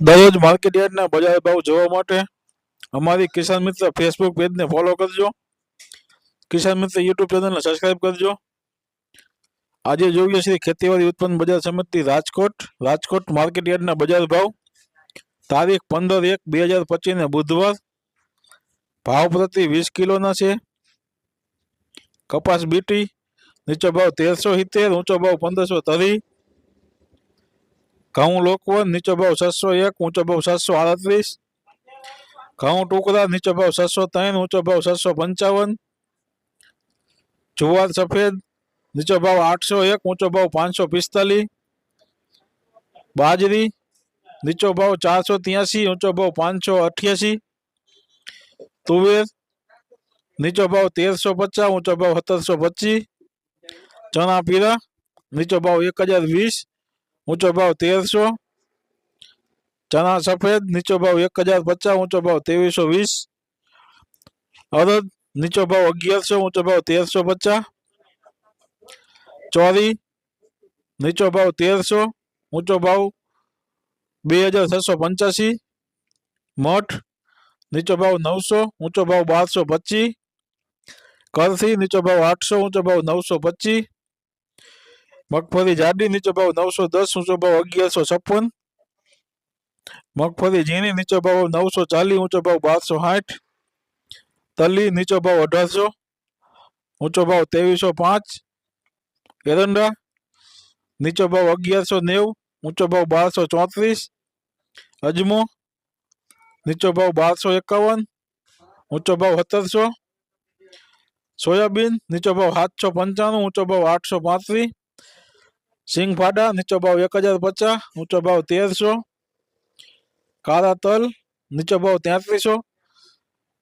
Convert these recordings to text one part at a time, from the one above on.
દરરોજ માર્કેટ યાર્ડના બજાર ભાવ જોવા માટે અમારી કિસાન મિત્ર ફેસબુક પેજને ફોલો કરજો. કિસાન મિત્ર યુટ્યુબ ચેનલને સબસ્ક્રાઈબ કરજો. આજે જોઈએ છીએ ખેતીવાડી ઉત્પન્ન બજાર સમિતિ રાજકોટ. રાજકોટ માર્કેટ યાર્ડના બજાર ભાવ. તારીખ પંદર એક બે હજાર પચીસને બુધવાર. ભાવ પ્રતિ વીસ કિલોના છે. કપાસ બીટી. નીચો ભાવ તેરસો સિત્તેર, ઊંચો ભાવ પંદરસો તરી ઘઉં લોકવન નીચો ભાવ છસો એક ઊંચો ભાવ સાતસો આડત્રીસ ઘઉં ટુકડા નીચો ભાવ છસો ત્રણ ઊંચો ભાવ છસો પંચાવન જુવાર સફેદ નીચો ભાવ આઠસો એક ઊંચો ભાવ પાંચસો પિસ્તાલીસ બાજરી નીચો ભાવ ચારસો ત્યાસી ઊંચો ભાવ પાંચસો અઠ્યાસી તુવેર નીચો ભાવ તેરસો પચાસ ઊંચો ભાવ સત્તરસો પચીસ ચણા પીળા નીચો ભાવ એક હજાર વીસ ઊંચો ભાવ તેરસો ચણા સફેદ નીચો ભાવ એક હજાર પચાસ ઊંચો ભાવ ત્રેવીસો વીસ અડદ નીચો ભાવ અગિયારસો ઊંચો ભાવ તેરસો પચાસ ચોરી નીચો ભાવ તેરસો ઊંચો ભાવ બે હજાર છસો પંચ્યાસી મઠ નીચો ભાવ નવસો ઊંચો ભાવ બારસો પચીસ કરથી નીચો ભાવ આઠસો ઊંચો ભાવ નવસો પચીસ મગફળી જાડી નીચો ભાવ નવસો દસ, ઊંચો ભાવ અગિયારસો છપ્પન. મગફળી ઝીણી નીચો ભાવ નવસો ચાલીસ, ઊંચો ભાવ બારસો સાઠ. તલી નીચો ભાવ અઢારસો, ઊંચો ભાવ ત્રેવીસો પાંચ. એરંડા નીચો ભાવ અગિયારસો નેવું, ઊંચો ભાવ બારસો ચોત્રીસ. અજમો નીચો ભાવ બારસો એકાવન, ઊંચો ભાવ સત્તરસો. સોયાબીન નીચો ભાવ સાતસો પંચાણું, ઊંચો ભાવ આઠસો પાંત્રીસ. સિંગ ફાડા નીચો ભાવ એક હજાર પચાસ ઊંચો ભાવ તેરસો કાળા તલ નીચો ભાવ તેત્રીસો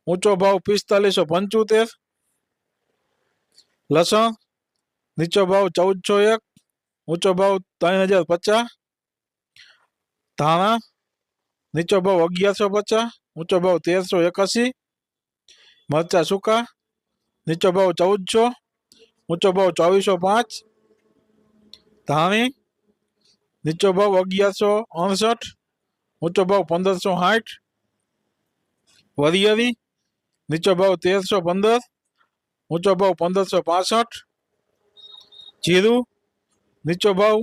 ઊંચો ભાવ પિસ્તાલીસો પંચોતેર લસણ નીચો ભાવ ચૌદસો એક ઊંચો ભાવ ત્રણ હજાર પચાસ ધાણા નીચો ભાવ અગિયારસો પચાસ ઊંચો ભાવ તેરસો એકાસી મરચા સૂકા નીચો ભાવ ચૌદસો ઊંચો ભાવ ચોવીસો પાંચ ધાણી નીચો ભાવ અગિયારસો અડસઠ ઊંચો ભાવ પંદરસો સાઠ વરિયાળી નીચો ભાવ તેરસો પંદર ઊંચો ભાવ પંદરસો પાસઠ જીરું નીચો ભાવ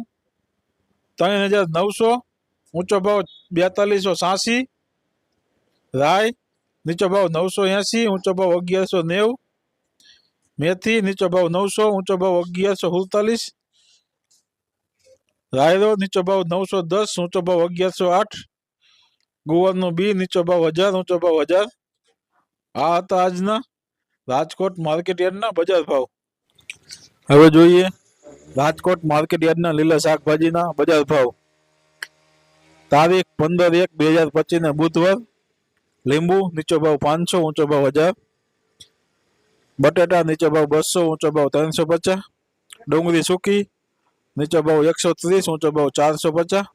ત્રણ હજાર નવસો ઊંચો ભાવ બેતાલીસો સાસી રાય નીચો ભાવ નવસો એંસી ઊંચો ભાવ અગિયારસો નેવું મેથી નીચો ભાવ નવસો ઊંચો ભાવ અગિયારસો સુડતાલીસ રાયરો નીચો ભાવ નવસો દસ, ઊંચો ભાવ અગિયારસો આઠ, ગુવારનું બી નીચો ભાવ હજાર, ઊંચો ભાવ હજાર. આ હતા આજના રાજકોટ માર્કેટ યાર્ડના બજાર ભાવ. હવે જોઈએ રાજકોટ માર્કેટ યાર્ડના લીલા શાકભાજીના બજાર ભાવ. તારીખ પંદર એક બે હજાર પચીસ ને બુધવાર. લીંબુ નીચો ભાવ પાંચસો, ઊંચો ભાવ હજાર. બટેટા નીચો ભાવ બસો, ઊંચો ભાવ ત્રણસો પચાસ. ડુંગળી સૂકી નીચો ભાવ એકસો ત્રીસ ઊંચો ભાવ ચારસો પચાસ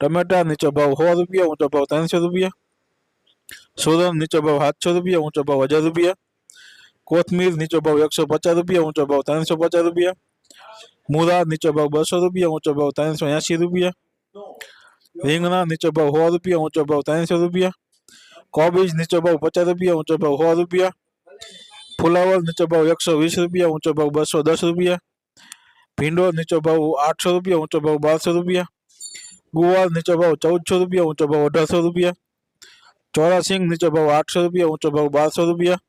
ટમેટા નીચો ભાવ સો રૂપિયા ઊંચો ભાવ ત્રણસો રૂપિયા સુરન નીચો ભાવ સાતસો રૂપિયા ઊંચો ભાવ હજાર રૂપિયા કોથમીર નીચો ભાવ એકસો પચાસ રૂપિયા ઊંચો ભાવ ત્રણસો પચાસ રૂપિયા મૂળા નીચો ભાવ બસો રૂપિયા ઊંચો ભાવ ત્રણસો એંશી રૂપિયા રીંગણા નીચો ભાવ સો રૂપિયા ઊંચો ભાવ ત્રણસો રૂપિયા કોબીજ નીચો ભાવ પચાસ રૂપિયા ઊંચો ભાવ સો રૂપિયા ફુલાવર નીચો ભાવ એકસો વીસ રૂપિયા ઊંચો ભાવ બસો દસ રૂપિયા ભીંડો નીચો ભાવ આઠસો રૂપિયા ઊંચો ભાવ બારસો રૂપિયા ગુવાર નીચો ભાવ ચૌદસો રૂપિયા ઊંચો ભાવ અઢારસો રૂપિયા ચોરાસિંગ નીચો ભાવ આઠસો રૂપિયા ઊંચો ભાવ બારસો રૂપિયા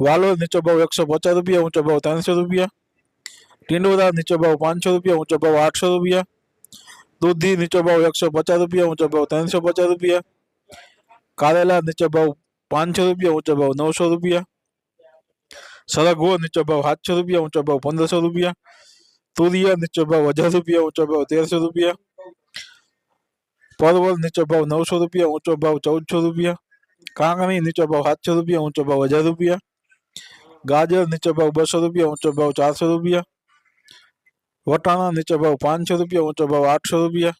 વાલોર નીચો ભાવ એકસો પચાસ રૂપિયા ઊંચો ભાવ ત્રણસો રૂપિયા ટીંડોરા નીચો ભાવ પાંચસો રૂપિયા ઊંચો ભાવ આઠસો રૂપિયા દૂધી નીચો ભાવ એકસો પચાસ રૂપિયા ઊંચો ભાવ ત્રણસો પચાસ રૂપિયા કારેલા નીચો ભાવ પાંચસો રૂપિયા ઊંચો ભાવ નવસો રૂપિયા સરગવો નીચો ભાવ સાતસો રૂપિયા ઊંચો ભાવ પંદરસો રૂપિયા તુરિયા નીચો ભાવ હજાર રૂપિયા ઊંચો ભાવ તેરસો રૂપિયા પરવળ નીચો ભાવ નવસો રૂપિયા ઊંચો ભાવ ચૌદસો રૂપિયા કાંકણી નીચો ભાવ સાતસો રૂપિયા ઊંચો ભાવ હજાર રૂપિયા ગાજર નીચો ભાવ બસો રૂપિયા ઊંચો ભાવ ચારસો રૂપિયા વટાણા નીચો ભાવ પાંચસો રૂપિયા ઊંચો ભાવ આઠસો રૂપિયા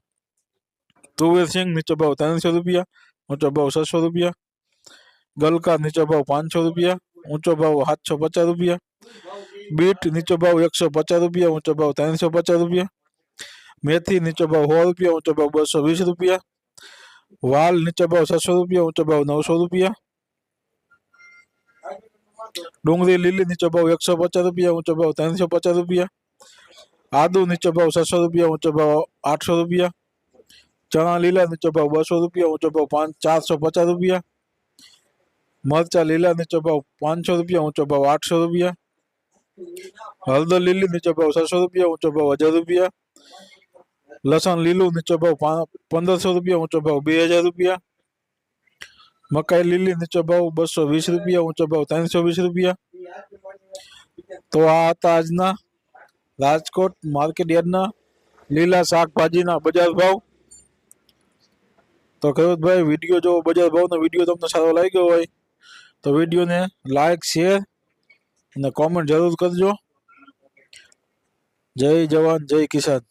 તુવેર સિંગ નીચો ભાવ ત્રણસો રૂપિયા ઊંચો ભાવ છસો રૂપિયા ગલકા નીચો ભાવ પાંચસો રૂપિયા ઊંચો ભાવ સાતસો પચાસ રૂપિયા બીટ નીચો ભાવ એકસો પચાસ રૂપિયા ઊંચો ભાવ ત્રણસો પચાસ રૂપિયા મેથી નીચો ભાવ સો રૂપિયા ઊંચો ભાવ બસો વીસ રૂપિયા વાલ નીચો ભાવ છસો રૂપિયા ઊંચો ભાવ નવસો રૂપિયા ડુંગળી લીલી નીચો ભાવ એકસો પચાસ રૂપિયા ઊંચો ભાવ ત્રણસો પચાસ રૂપિયા આદુ નીચો ભાવ છસો રૂપિયા ઊંચો ભાવ આઠસો રૂપિયા ચણા લીલા નીચો ભાવ બસો રૂપિયા ઊંચો ભાવ પાંચ ચારસો પચાસ રૂપિયા મરચા લીલા નીચો ભાવ પાંચસો રૂપિયા ઊંચો ભાવ આઠસો રૂપિયા હળદર લીલી નીચો ભાવ છસો રૂપિયા, ઊંચો ભાવ હજાર રૂપિયા. લસણ લીલું નીચો ભાવ પંદરસો રૂપિયા, ઊંચો ભાવ બે હજાર રૂપિયા. મકાઈ લીલી નીચો ભાવ બસો વીસ રૂપિયા, ઊંચો ભાવ ત્રણસો વીસ રૂપિયા. તો આ હતા આજના રાજકોટ માર્કેટ યાર્ડના લીલા શાકભાજીના બજાર ભાવ. તો ખેડૂતભાઈ, વીડિયો જો બજાર ભાવનો વીડિયો તમને સારો લાગ્યો હોય તો વિડીયોને લાઈક, શેર અને કોમેન્ટ જરૂર કરજો. જય જવાન જય કિસાન.